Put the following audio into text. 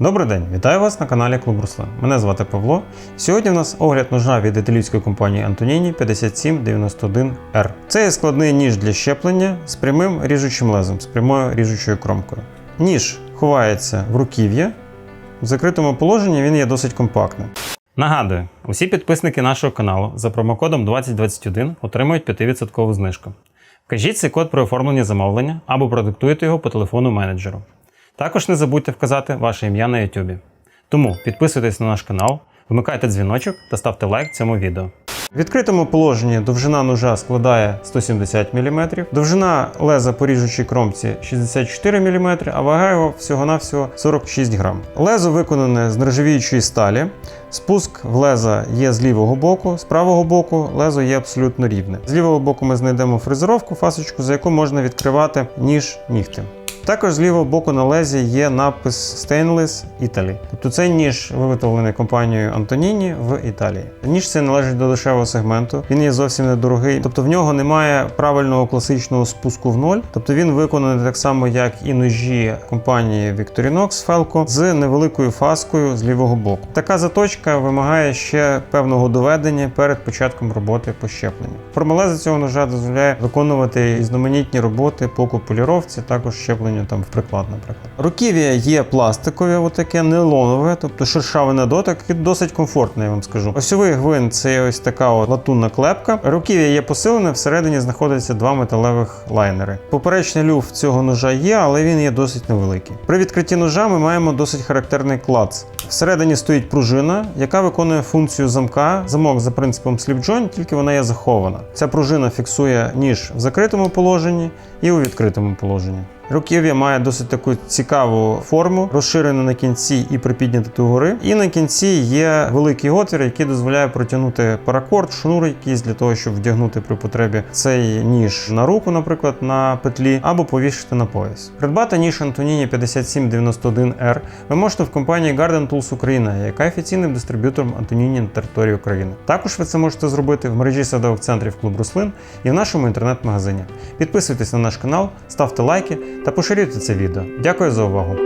Добрий день, вітаю вас на каналі Клуб Руслан. Мене звати Павло. Сьогодні в нас огляд ножа від італійської компанії Antonini 5791R. Це є складний ніж для щеплення з прямим ріжучим лезом, з прямою ріжучою кромкою. Ніж ховається в руків'я. В закритому положенні він є досить компактним. Нагадую, усі підписники нашого каналу за промокодом 2021 отримують 5% знижку. Вкажіть цей код при оформленні замовлення або продиктуйте його по телефону менеджеру. Також не забудьте вказати ваше ім'я на YouTube. Тому підписуйтесь на наш канал, вмикайте дзвіночок та ставте лайк цьому відео. В відкритому положенні довжина ножа складає 170 мм, довжина леза по ріжучій кромці 64 мм, а вага його всього-навсього 46 грам. Лезо виконане з нержавіючої сталі. Спуск в леза є з лівого боку, з правого боку лезо є абсолютно рівне. З лівого боку ми знайдемо фрезеровку, фасочку, за яку можна відкривати ніж нігтем. Також з лівого боку на лезі є напис Stainless Italy. Тобто цей ніж виготовлений компанією Antonini в Італії. Ніж цей належить до дешевого сегменту, він є зовсім недорогий, тобто в нього немає правильного класичного спуску в ноль. Тобто він виконаний так само, як і ножі компанії Victorinox Felco з невеликою фаскою з лівого боку. Така заточка вимагає ще певного доведення перед початком роботи по щепленню. Форма леза цього ножа дозволяє виконувати різноманітні роботи по копуліровці, також щепленню там в приклад, наприклад. Руків'я є пластикове, отаке нейлонове, тобто шершавий на дотик, і досить комфортне, я вам скажу. Осьовий гвинт це ось така от латунна клепка. Руків'я є посилене, всередині знаходяться два металевих лайнери. Поперечний люфт цього ножа є, але він є досить невеликий. При відкритті ножа ми маємо досить характерний клац. Всередині стоїть пружина, яка виконує функцію замка, замок за принципом joint, тільки вона є захована. Ця пружина фіксує ніж в закритому положенні і у відкритому положенні. Руків'я має досить таку цікаву форму, розширену на кінці і припідняти догори. І на кінці є великий отвір, який дозволяє протягнути паракорд, шнур якийсь для того, щоб вдягнути при потребі цей ніж на руку, наприклад, на петлі, або повішати на пояс. Придбати ніж Antonini 5791R ви можете в компанії Garden Tools Україна, яка офіційним дистриб'ютором Antonini на території України. Також ви це можете зробити в мережі садових центрів Клуб Руслин і в нашому інтернет-магазині. Підписуйтесь на наш канал, ставте лайки та поширюйте це відео. Дякую за увагу!